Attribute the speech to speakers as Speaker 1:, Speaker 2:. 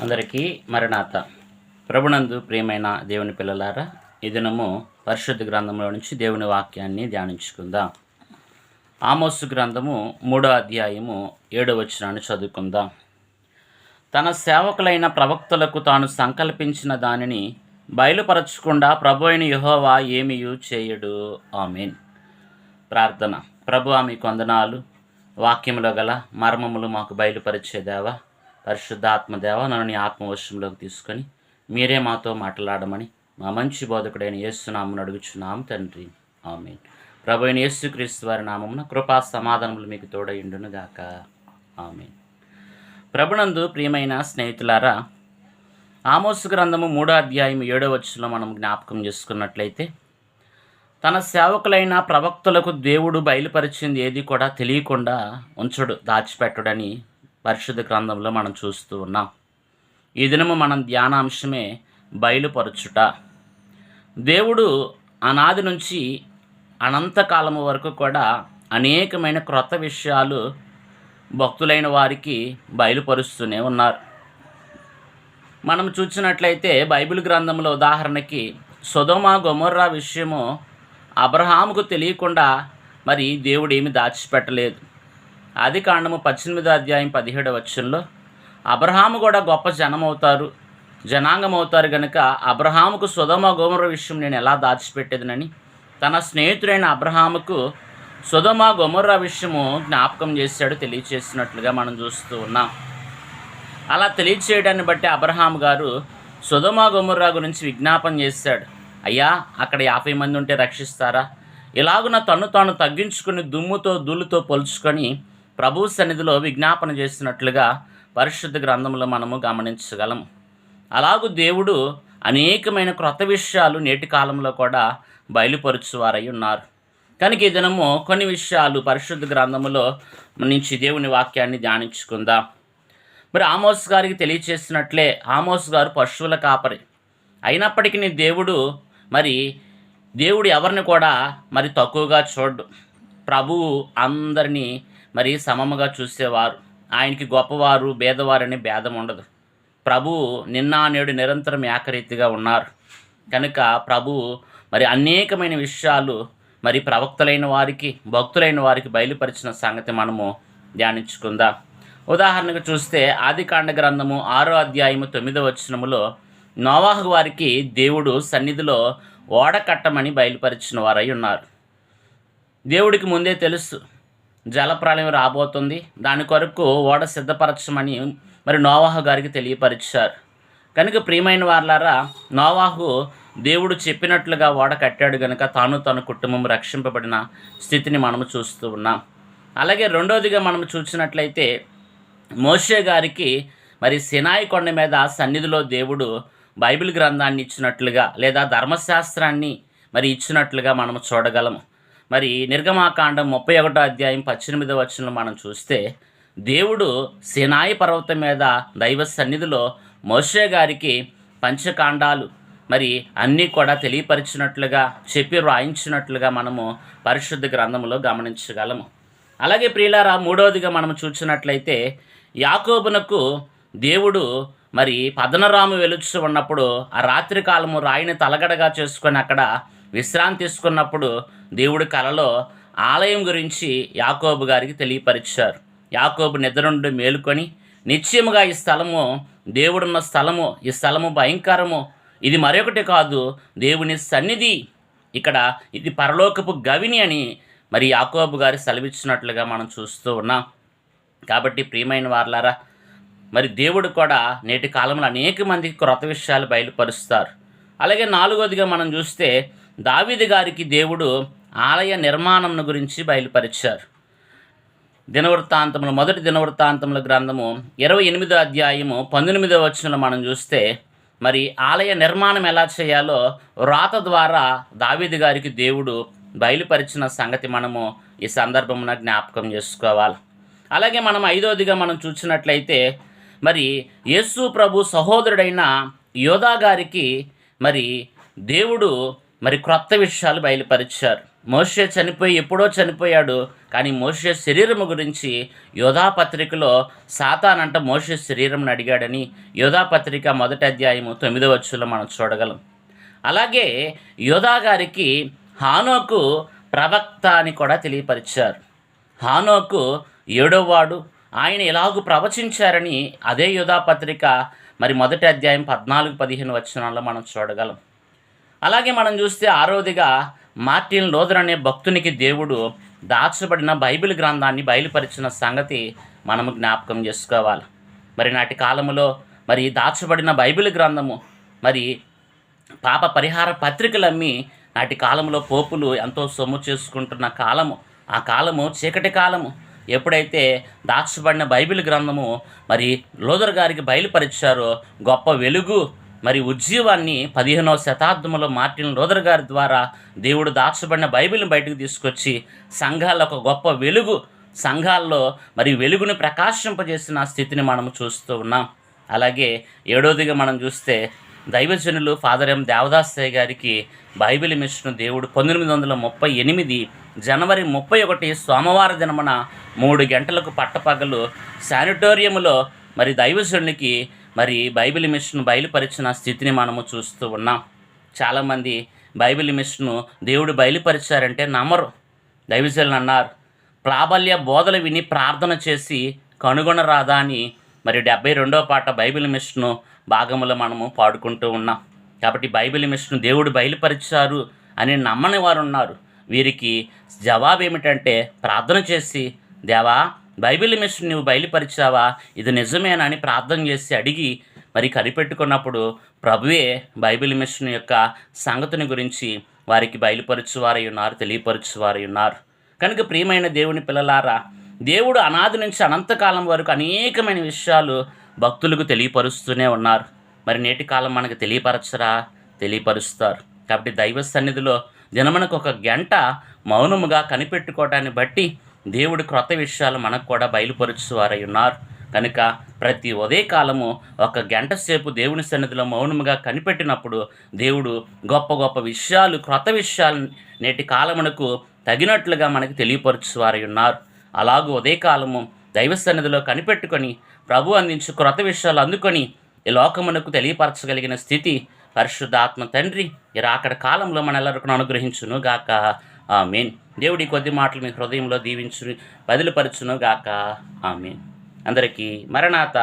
Speaker 1: అందరికీ మరణాత. ప్రభునందు ప్రియమైన దేవుని పిల్లలారా ఈ దినము పరిశుద్ధ గ్రంథంలో నుంచి దేవుని వాక్యాన్ని ధ్యానించుకుందాం. ఆమోసు గ్రంథము మూడో అధ్యాయము ఏడో వచనాన్ని చదువుకుందాం. తన సేవకులైన ప్రవక్తలకు తాను సంకల్పించిన దానిని బయలుపరచకుండా ప్రభు అయిన యహోవా ఏమియు చేయడు. ఆమెన్. ప్రార్థన. ప్రభు ఆమె కొందనాలు వాక్యములో గల మర్మములు మాకు బయలుపరిచేదేవా పరిశుద్ధాత్మదేవ నన్ను నీ ఆత్మవశంలోకి తీసుకొని మీరే మాతో మాట్లాడమని మా మంచి బోధకుడైన యేసునామను అడుగుచున్నాము తండ్రి. ఆమె ప్రభు అయిన యేసుక్రీస్తు వారి నామమున కృపా సమాధానములు మీకు తోడయుండును గాక ఆమె ప్రభునందు ప్రియమైన స్నేహితులారా ఆమోసు గ్రంథము మూడో అధ్యాయం ఏడో వచ్చులో మనం జ్ఞాపకం చేసుకున్నట్లయితే తన సేవకులైన ప్రవక్తలకు దేవుడు బయలుపరిచింది ఏది కూడా తెలియకుండా ఉంచడు దాచిపెట్టడని పరిశుద్ధ గ్రంథంలో మనం చూస్తూ ఉన్నాం. ఈ దినము మనం ధ్యానాంశమే బయలుపరచుట. దేవుడు అనాది నుంచి అనంతకాలము వరకు కూడా అనేకమైన క్రొత్త విషయాలు భక్తులైన వారికి బయలుపరుస్తూనే ఉన్నారు. మనం చూసినట్లయితే బైబిల్ గ్రంథంలో ఉదాహరణకి సొదోమ గొమొర్రా విషయము అబ్రహాముకు తెలియకుండా మరి దేవుడు ఏమి దాచిపెట్టలేదు. ఆది కాండము పద్దెనిమిదో అధ్యాయం పదిహేడు వచ్చంలో అబ్రహాము కూడా గొప్ప జనం అవుతారు జనాంగం అవుతారు కనుక అబ్రహాముకు సుధమ గోమర విషయం నేను ఎలా దాచిపెట్టేదనని తన స్నేహితుడైన అబ్రహాముకు సుధమ గొమర్ర విషయము జ్ఞాపకం చేశాడు తెలియచేసినట్లుగా మనం చూస్తూ ఉన్నాం. అలా తెలియచేయడాన్ని బట్టి అబ్రహాం గారు సుధమ గొమర్రా గురించి విజ్ఞాపం చేశాడు. అయ్యా అక్కడ యాభై మంది ఉంటే రక్షిస్తారా? ఇలాగున తను తాను తగ్గించుకుని దుమ్ముతో ధూళితో పోల్చుకొని ప్రభు సన్నిధిలో విజ్ఞాపన చేసినట్లుగా పరిశుద్ధ గ్రంథంలో మనము గమనించగలం. అలాగూ దేవుడు అనేకమైన క్రొత్త విషయాలు నేటి కాలంలో కూడా బయలుపరుచువారై ఉన్నారు. కనుక ఈ దినము కొన్ని విషయాలు పరిశుద్ధ గ్రంథములో నుంచి దేవుని వాక్యాన్ని ధ్యానించుకుందాం. మరి ఆమోస్ గారికి తెలియచేసినట్లే ఆమోస్ గారు పశువుల కాపరి. అయినప్పటికీ దేవుడు మరి దేవుడు ఎవరిని కూడా మరి తక్కువగా చూడ్డు. ప్రభువు అందరినీ మరి సమముగా చూసేవారు. ఆయనకి గొప్పవారు భేదవారని భేదం ఉండదు. ప్రభు నిన్న నేడు నిరంతరం ఏకరీతిగా ఉన్నారు. కనుక ప్రభు మరి అనేకమైన విషయాలు మరి ప్రవక్తలైన వారికి భక్తులైన వారికి బయలుపరిచిన సంగతి మనము ధ్యానించుకుందాం. ఉదాహరణకు చూస్తే ఆదికాండ గ్రంథము ఆరో అధ్యాయము తొమ్మిదో వచనములో నోవాహు వారికి దేవుడు సన్నిధిలో ఓడ కట్టమని బయలుపరిచిన వారై ఉన్నారు. దేవుడికి ముందే తెలుసు జలప్రళయం రాబోతుంది. దాని కొరకు ఓడ సిద్ధపరచమని మరి నోవాహు గారికి తెలియపరిచారు. కనుక ప్రియమైన వార్లారా నోవాహు దేవుడు చెప్పినట్లుగా ఓడ కట్టాడు కనుక తాను తన కుటుంబం రక్షింపబడిన స్థితిని మనము చూస్తూ ఉన్నాం. అలాగే రెండోదిగా మనం చూసినట్లయితే మోషే గారికి మరి సినాయి కొండ మీద సన్నిధిలో దేవుడు బైబిల్ గ్రంథాన్ని ఇచ్చినట్లుగా లేదా ధర్మశాస్త్రాన్ని మరి ఇచ్చినట్లుగా మనం చూడగలము. మరి నిర్గమాకాండం ముప్పై ఒకటో అధ్యాయం పద్దెనిమిదో వచనంలో మనం చూస్తే దేవుడు సినాయి పర్వతం మీద దైవ సన్నిధిలో మోషే గారికి పంచకాండాలు మరి అన్నీ కూడా తెలియపరిచినట్లుగా చెప్పి వ్రాయించినట్లుగా మనము పరిశుద్ధ గ్రంథంలో గమనించగలము. అలాగే ప్రియులారా మూడవదిగా మనం చూసినట్లయితే యాకోబునకు దేవుడు మరి పదనరాము వెలుచు ఉన్నప్పుడు ఆ రాత్రి కాలము రాయిని తలగడగా చేసుకొని అక్కడ విశ్రాంతి తీసుకున్నప్పుడు దేవుడి కలలో ఆలయం గురించి యాకోబు గారికి తెలియపరిచారు. యాకోబు నిద్ర నుండి మేలుకొని నిశ్చయముగా ఈ స్థలము దేవుడున్న స్థలము ఈ స్థలము భయంకరము. ఇది మరొకటి కాదు దేవుని సన్నిధి. ఇక్కడ ఇది పరలోకపు గవిని అని మరి యాకోబు గారి సెలవిచ్చినట్లుగా మనం చూస్తూ ఉన్నాం. కాబట్టి ప్రియమైన వార్లారా మరి దేవుడు కూడా నేటి కాలంలో అనేక మందికి క్రొత్త విషయాలు బయలుపరుస్తారు. అలాగే నాలుగోదిగా మనం చూస్తే దావిది గారికి దేవుడు ఆలయ నిర్మాణంను గురించి బయలుపరిచారు. దినవృత్తాంతములు మొదటి దినవృత్తాంతముల గ్రంథము ఇరవై ఎనిమిదో అధ్యాయము పంతొమ్మిదో వచనంలో మనం చూస్తే మరి ఆలయ నిర్మాణం ఎలా చేయాలో రాత ద్వారా దావిది గారికి దేవుడు బయలుపరిచిన సంగతి మనము ఈ సందర్భమున జ్ఞాపకం చేసుకోవాలి. అలాగే మనం ఐదోదిగా మనం చూసినట్లయితే మరి యేసు ప్రభు సహోదరుడైన యోధా గారికి మరి దేవుడు మరి క్రొత్త విషయాలు బయలుపరిచారు. మోషే చనిపోయి ఎప్పుడో చనిపోయాడు కానీ మోషే శరీరము గురించి యోధా పత్రికలో సాతానంట మోషే శరీరంను అడిగాడని యోధా పత్రిక మొదటి అధ్యాయము తొమ్మిదో వచ్చులో మనం చూడగలం. అలాగే యోధా గారికి హానోకు ప్రవక్త అని కూడా తెలియపరిచారు. హానోకు ఏడోవాడు ఆయన ఎలాగూ ప్రవచించారని అదే యోధా పత్రిక మరి మొదటి అధ్యాయం పద్నాలుగు పదిహేను వచనాల్లో మనం చూడగలం. అలాగే మనం చూస్తే ఆరోదిగా మార్టిన్ లోదర్ అనే భక్తునికి దేవుడు దాచబడిన బైబిల్ గ్రంథాన్ని బయలుపరిచిన సంగతి మనము జ్ఞాపకం చేసుకోవాలి. మరి నాటి కాలములో మరి దాచబడిన బైబిల్ గ్రంథము మరి పాప పరిహార పత్రికలు అమ్మి నాటి కాలంలో పోపులు ఎంతో సొమ్ము చేసుకుంటున్న కాలము ఆ కాలము చీకటి కాలము. ఎప్పుడైతే దాచబడిన బైబిల్ గ్రంథము మరి లోదర్ గారికి బయలుపరిచారో గొప్ప వెలుగు మరి ఉజ్జీవాన్ని పదిహేనవ శతాబ్దంలో మార్టిన్ లోదర్ గారి ద్వారా దేవుడు దాచబడిన బైబిల్ని బయటకు తీసుకొచ్చి సంఘాల్లో ఒక గొప్ప వెలుగు సంఘాల్లో మరి వెలుగుని ప్రకాశింపజేసిన స్థితిని మనము చూస్తూ ఉన్నాం. అలాగే ఏడోదిగా మనం చూస్తే దైవజనులు ఫాదర్ ఎం దేవదాసయ్య గారికి బైబిల్ మిషన్ దేవుడు పంతొమ్మిది వందల ముప్పై ఎనిమిది జనవరి ముప్పై ఒకటి సోమవార దినమున మూడు గంటలకు పట్టపగలు శానిటోరియంలో మరి దైవజనునికి మరి బైబిల్ మిషన్ బయలుపరిచిన స్థితిని మనము చూస్తూ ఉన్నాం. చాలామంది బైబిల్ మిషన్ను దేవుడు బయలుపరిచారంటే నమ్మరు. దైవజనులు అన్నారు ప్రాబల్య బోధలు విని ప్రార్థన చేసి కనుగొనరాదా అని మరి డెబ్బై రెండో పాట బైబిల్ మిషను భాగములో మనము పాడుకుంటూ ఉన్నాం. కాబట్టి బైబిల్ మిషను దేవుడు బయలుపరిచారు అని నమ్మని వారు ఉన్నారు. వీరికి జవాబు ఏమిటంటే ప్రార్థన చేసి దేవా బైబిల్ మిషన్ నువ్వు బయలుపరిచావా? ఇది నిజమేనని ప్రార్థన చేసి అడిగి మరి కనిపెట్టుకున్నప్పుడు ప్రభువే బైబిల్ మిషన్ యొక్క సంగతిని గురించి వారికి బయలుపరచువారై ఉన్నారు తెలియపరచువారై ఉన్నారు. కనుక ప్రియమైన దేవుని పిల్లలారా దేవుడు అనాది నుంచి అనంతకాలం వరకు అనేకమైన విషయాలు భక్తులకు తెలియపరుస్తూనే ఉన్నారు. మరి నేటి కాలం మనకు తెలియపరచరా? తెలియపరుస్తారు. కాబట్టి దైవ సన్నిధిలో దినమునకు ఒక గంట మౌనముగా కనిపెట్టుకోవటాన్ని బట్టి దేవుడు క్రొత్త విషయాలు మనకు కూడా బయలుపరుచువారై ఉన్నారు. కనుక ప్రతి ఉదయకాలము ఒక గంట సేపు దేవుని సన్నిధిలో మౌనముగా కనిపెట్టినప్పుడు దేవుడు గొప్ప గొప్ప విషయాలు క్రొత్త విషయాలు నేటి కాలమునకు తగినట్లుగా మనకు తెలియపరుచువారై ఉన్నారు. అలాగూ ఉదయకాలము దైవ సన్నిధిలో కనిపెట్టుకొని ప్రభు అందించు క్రొత్త విషయాలు అందుకొని ఈ లోకమునకు తెలియపరచగలిగిన స్థితి పరిశుద్ధాత్మ తండ్రి ఈ రాకడ కాలంలో మనెల్లరికను అనుగ్రహించును గాక ఆ మెయిన్ దేవుడి కొద్ది మాటలు మీ హృదయంలో దీవించును బదిలిపరచును గాక ఆమె అందరికీ మరణాత